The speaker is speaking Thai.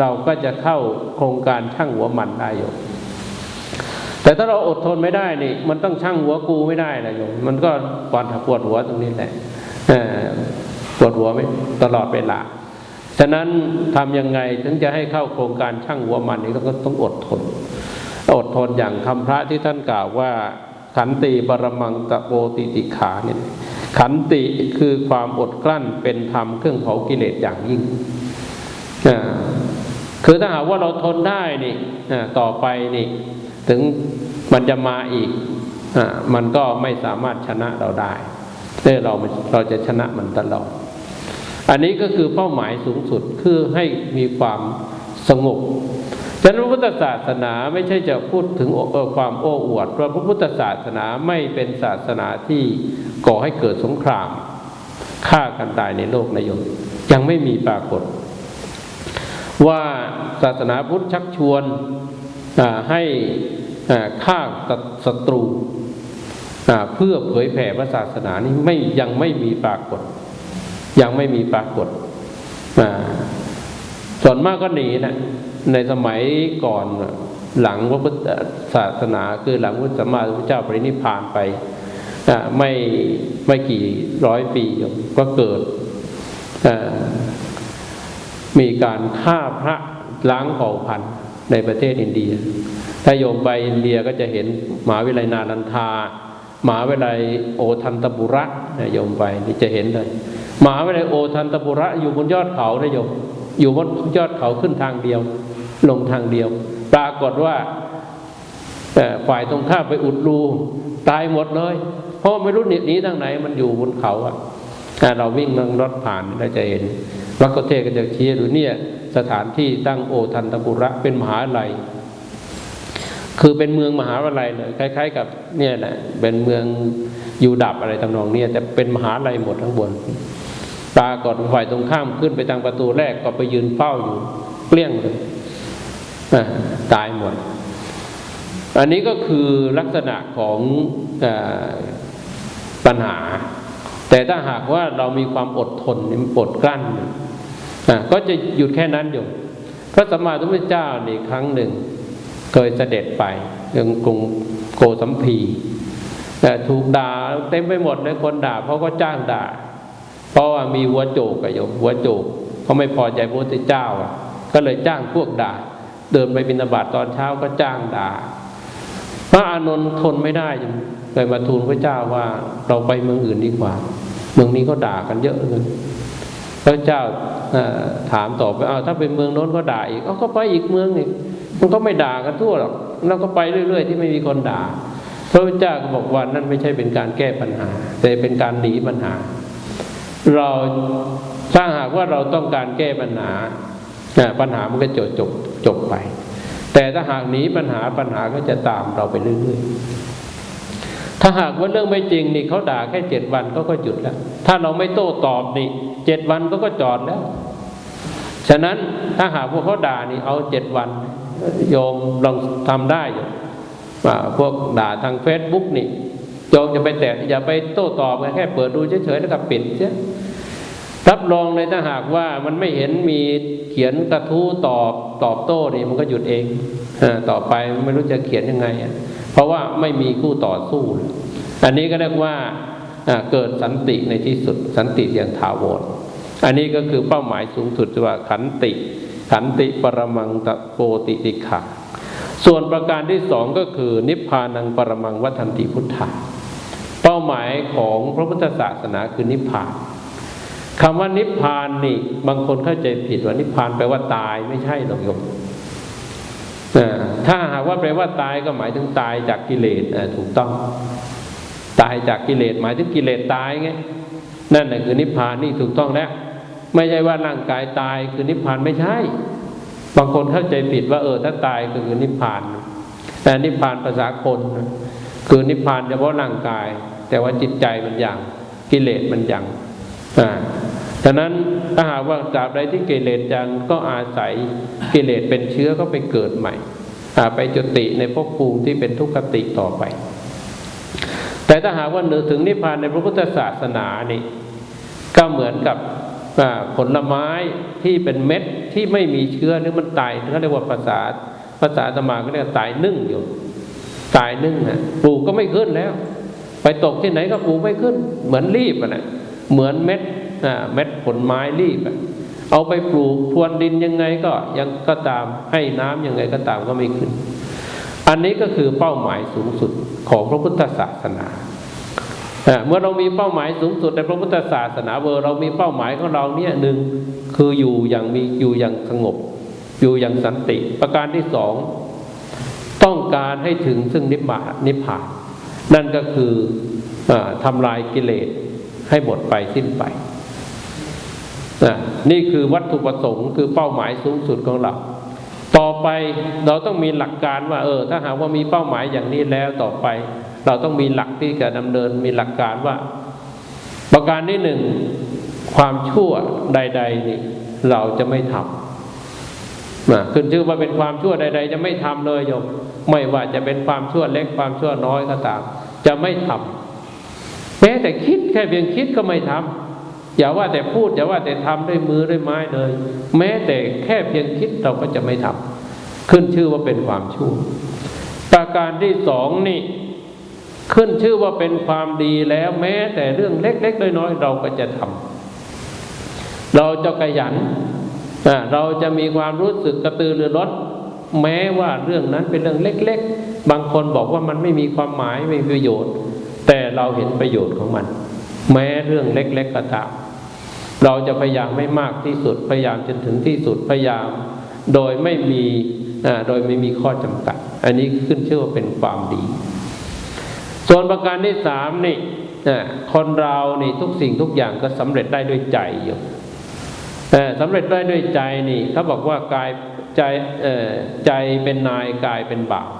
เราก็จะเข้าโครงการช่างหัวมันได้โยมแต่ถ้าเราอดทนไม่ได้นี่มันต้องช่างหัวกูไม่ได้นะโยมมันก็ปวดปวดหัวตรงนี้แหละปวดหัวไม่ตลอดเวลาฉะนั้นทำยังไงถึงจะให้เข้าโครงการช่างหัวมันนี่ก็ต้องอดทน อดทนอย่างคำพระที่ท่านกล่าวว่าขันติปรมังตะโปติติขาเนี่ยขันติคือความอดกลั้นเป็นธรรมเครื่องเผากิเลสอย่างยิ่งอ่า คือถ้าหากว่าเราทนได้นี่ต่อไปนี่ ถึงมันจะมาอีกอมันก็ไม่สามารถชนะเราได้แต่เราเราจะชนะมันตลอด อันนี้ก็คือเป้าหมายสูงสุดคือให้มีความสงบฉะนั้นพระพุทธศาสนาไม่ใช่จะพูดถึงความโอ้อวดเพราะพระพุทธศาสนาไม่เป็นศาสนาที่ก่อให้เกิดสงครามฆ่ากันตายในโลกนายมยังไม่มีปรากฏ ว่าศาสนาพุทธชักชวนให้ฆ่าศัตรูเพื่อเผยแผ่พระศาสนานี้ไม่ยังไม่มีปรากฏ ยังไม่มีปรากฏส่วนมากก็หนีนะในสมัยก่อนหลังพระพุทธศาสนาคือหลังพระสัมมาสัมพุทธเจ้าปรินิพพานไปไม่ไม่กี่ร้อยปีก็เกิด มีการฆ่าพระล้างเผ่าพันธุ์ในประเทศอินเดีย ถ้าโยมไปอินเดียก็จะเห็นหมหาวิทยาลัยนาลันทาหมหาวิทยาลัยโอทันตบุระนะโยมไปนี่จะเห็นเลยหมหาวิทยาลัยโอทันตบุระอยู่บนยอดเขานะโยมอยู่บนยอดเขาขึ้นทางเดียว ลงทางเดียว ปรากฏว่าฝ่ายตรงข้ามไปอุดรูตายหมดเลย เพราะไม่รู้หนีหนีทางไหนมันอยู่บนเขาอะอะเราวิ่งนั่งรถผ่านเราจะเห็น วักเทศก็จะชี้ดูเนี่ยสถานที่ตั้งโอทันตบุระเป็นมหาลัย คือเป็นเมืองมหาวิทยาลัยเลยคล้าย ๆ กับเนี่ยแหละเป็นเมืองอยู่ดับอะไรทำนองเนี้ยแต่เป็นมหาลัยหมดทั้งบนปรากฏฝ่ายตรงข้ามขึ้นไปทางประตูแรกก็ไปยืนเฝ้าอยู่เกลี้ยงเลยตายหมด อันนี้ก็คือลักษณะของอปัญหา แต่ถ้าหากว่าเรามีความอดทนอดกลั้น ก็จะหยุดแค่นั้นอยู่ พระสัมมาสัมพุทธเจ้านี่ครั้งหนึ่ง เคยเสด็จไปยังกรุงโกสัมพีแต่ถูกด่าเต็มไปหมดเลยคนด่าเพราะก็จ้างด่า เพราะว่ามีหัวโจกกับโยมหัวโจกเขาไม่พอใจพระพุทธเจ้าอะ ก็เลยจ้างพวกด่า เดินไปบิณฑบาตตอนเช้าก็จ้างด่า พระอานนท์ทนไม่ได้จึงเลยมาทูลพระเจ้าว่าเราไปเมืองอื่นดีกว่า เมืองนี้ก็ด่ากันเยอะเลย พระเจ้าถามต่อไปเอาถ้าเป็นเมืองโน้นก็ด่าอีกเอาก็ไปอีกเมืองอีกมันก็ไม่ด่ากันทั่วหรอกเราก็ไปเรื่อยๆ ที่ไม่มีคนด่า พระพุทธเจ้าก็บอกว่านั่นไม่ใช่เป็นการแก้ปัญหา แต่เป็นการหนีปัญหา เราถ้าหากว่าเราต้องการแก้ปัญหาปัญหามันก็จบจบจบไป แต่ถ้าหากหนีปัญหาปัญหาก็จะตามเราไปเรื่อยๆ ถ้าหากว่าเรื่องไม่จริงนี่เขาด่าแค่เจ็ดวันเขาก็หยุดแล้ว ถ้าเราไม่โต้ตอบนี่เจ็ดวันเขาก็จอดแล้ว ฉะนั้นถ้าหากพวกเขาด่านี่เอาเจ็ดวัน โยมลองทำได้อยู่ว่าพวกด่าทางเฟซบุ๊กนี่โยมจะไปแตะอย่าไปโต้ตอบแค่เปิดดูเฉยๆแล้วก็ปิดเสียรับรองเลยถ้าหากว่ามันไม่เห็นมีเขียนกระทู้ตอบตอบโต้นี่มันก็หยุดเอง ต่อไปไม่รู้จะเขียนยังไง เพราะว่าไม่มีคู่ต่อสู้ อันนี้ก็เรียกว่าเกิดสันติในที่สุดสันติอย่างถาวรอันนี้ก็คือเป้าหมายสูงสุดว่าขันติ ขันติปรมังตะโปติติขะส่วนประการที่สองก็คือ นิพพานังปรมังวัฏันติพุทธาเป้าหมายของพระพุทธศาสนาคือนิพพานคำว่านิพพานนี่บางคนเข้าใจผิดว่านิพพานแปลว่าตายไม่ใช่หรอกโยม ถ้าหากว่าแปลว่าตายก็หมายถึงตายจากกิเลสถูกต้อง ตายจากกิเลสหมายถึงกิเลสตายไงนั่นแหละคือนิพพานนี่ถูกต้องแล้วไม่ใช่ว่าร่างกายตายคือนิพพานไม่ใช่ บางคนเข้าใจผิดว่าเออถ้าตายก็คือนิพพาน แต่นิพพานภาษาคน คือนิพพานเฉพาะร่างกาย แต่ว่าจิตใจมันยังกิเลสมันยัง อ่าฉะนั้นถ้าหากว่าตราบใดที่กิเลสยังก็อาศัยกิเลสเป็นเชื้อก็ไปเกิดใหม่ไปจุติในภพภูมิที่เป็นทุกขติต่อไป แต่ถ้าหากว่าเนึกถึงนิพพานในพระพุทธศาสนานี่ ก็เหมือนกับผลไม้ที่เป็นเม็ดที่ไม่มีเชื้อหรือมันตายเขาเรียกว่าภาษาภาษาธรรมาก็เรียกตายนึ่งอยู่ ตายนึ่งนะปลูกก็ไม่ขึ้นแล้ว ไปตกที่ไหนก็ปลูกไม่ขึ้น เหมือนรีบอะนะเหมือนเม็ด เม็ดผลไม้รีบเอาไปปลูกพรวนดินยังไงก็ยังก็ตามให้น้ำยังไงก็ตามก็ไม่ขึ้น อันนี้ก็คือเป้าหมายสูงสุดของพระพุทธศาสนาเมื่อเรามีเป้าหมายสูงสุดในพระพุทธศาสนาเบอร์เรามีเป้าหมายของเราเนี่ยหนึ่งคืออยู่อย่างมีอยู่อย่างสงบ อยู่อย่างสันติ ประการที่สองต้องการให้ถึงซึ่งนิพพานนิพพานนั่นก็คืออทำลายกิเลสให้หมดไปสิ้นไป นี่คือวัตถุประสงค์คือเป้าหมายสูงสุดของเรา ต่อไปเราต้องมีหลักการว่าเออ ถ้าหากว่ามีเป้าหมายอย่างนี้แล้วต่อไป เราต้องมีหลักที่จะดำเนินมีหลักการว่า ประการที่หนึ่งความชั่วใด ๆ นี่เราจะไม่ทำนะขึ้นชื่อว่าเป็นความชั่วใด ๆ จะไม่ทำเลยโยมไม่ว่าจะเป็นความชั่วเล็กความชั่วน้อยก็ตาม จะไม่ทำแม้แต่คิดแค่เพียงคิดก็ไม่ทำ อย่าว่าแต่พูดอย่าว่าแต่ทำด้วยมือด้วยไม้เลย แม้แต่แค่เพียงคิดเราก็จะไม่ทำขึ้นชื่อว่าเป็นความชั่ว ประการที่สองนี่ ขึ้นชื่อว่าเป็นความดีแล้วแม้แต่เรื่องเล็กๆน้อยๆเราก็จะทำเราจะขยันเราจะมีความรู้สึกกระตือรือร้นแม้ว่าเรื่องนั้นเป็นเรื่องเล็ก ๆ บางคนบอกว่ามันไม่มีความหมายไม่มีประโยชน์ แต่เราเห็นประโยชน์ของมัน แม้เรื่องเล็ก ๆก็ตามเราจะพยายามไม่มากที่สุด พยายามจนถึงที่สุดพยายาม โดยไม่มีโดยไม่มีข้อจำกัด อันนี้ขึ้นชื่อว่าเป็นความดี ส่วนประการที่สามนี่คนเรานี่ทุกสิ่งทุกอย่างก็สำเร็จได้ด้วยใจอยู่สำเร็จได้ด้วยใจนี่เขาบอกว่ากายใจใจเป็นนายกายเป็นบ่าว